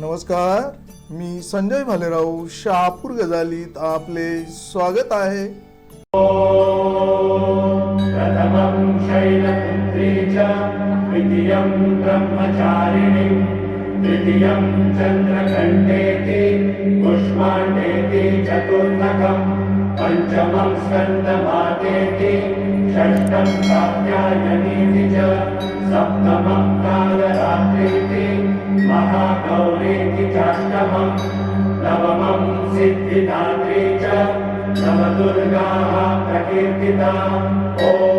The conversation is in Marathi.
नमस्कार मी संजय भालेराव शहापूर गजालीत आपले स्वागत आहे. प्रथमं शैलपुत्री च द्वितीयं ब्रह्मचारिणी तृतीयं चन्द्रघण्टेति पुष्माण्डेति चतुर्थकं पञ्चमं स्कन्दमातेति षष्ठं कात्यायनीति च सप्तमं कालरात्रिः। महागौरीति चाष्टमम् नवमम् सिद्धिदात्री च नवदुर्गाः प्रकीर्तिता ओ